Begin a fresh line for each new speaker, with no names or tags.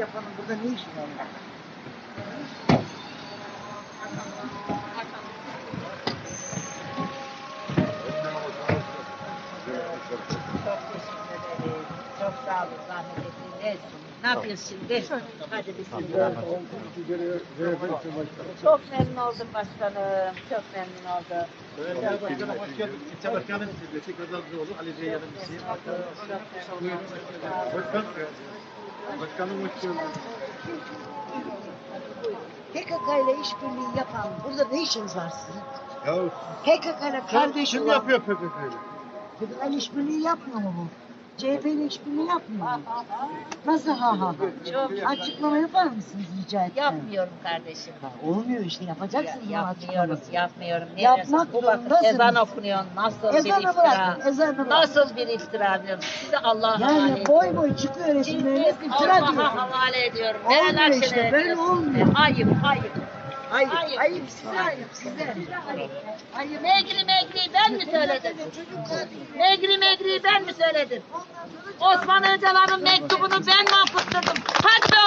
yapanın burada ne işi var?
Çok sağ olun zahmet ettiniz. Ne yapıyorsun şimdi? Hadi bismillah. Çok memnun oldum başkanım. Çok memnun oldum.
Hoş geldiniz. İlçe başkanım Reşit Kazazlıoğlu, Ali Bey yardımcısıyım. Buyurun. Başkan, başkanım hoş geldiniz.
PKK ile işbirliği yapan burada ne işiniz var sizin?
Ya
PKK ile kardeş
kim
olan-
yapıyor?
PKK ile işbirliği yapmıyor mu bu? CHP ile işbirliği yapmıyor? Nasıl ha ha ha?
Çok
Açıklama yapar mısınız rica etsem?
Yapmıyorum kardeşim.
Ha, olmuyor işte yapacaksın bunun
Yapmıyoruz,
açıklamasını.
yapmıyorum. Ne
Yapmak?
Bu vakit
zorundasınız.
ezan okunuyor. Nasıl bir
Ezanı
iftira?
bırakın, ezanı bırakın.
Nasıl bir iftira diyorum. Size Allah'a havale
Yani
ediyorum.
boy boy çıkıyor resimleriniz
Ciddi
iftira
Allah'a havale ediyorum.
Olmuyor
Akşener'e
işte, böyle
diyorsun.
olmuyor.
Ayıp, ayıp.
Ayıp,
Ayıp.
ayıp, size ayıp, size.
Ayıp. Megri megri ben söyledim? Negri Negri'yi ben mi söyledim? Osman Öcalan'ın mektubunu ben mi akıttırdım? Hadi be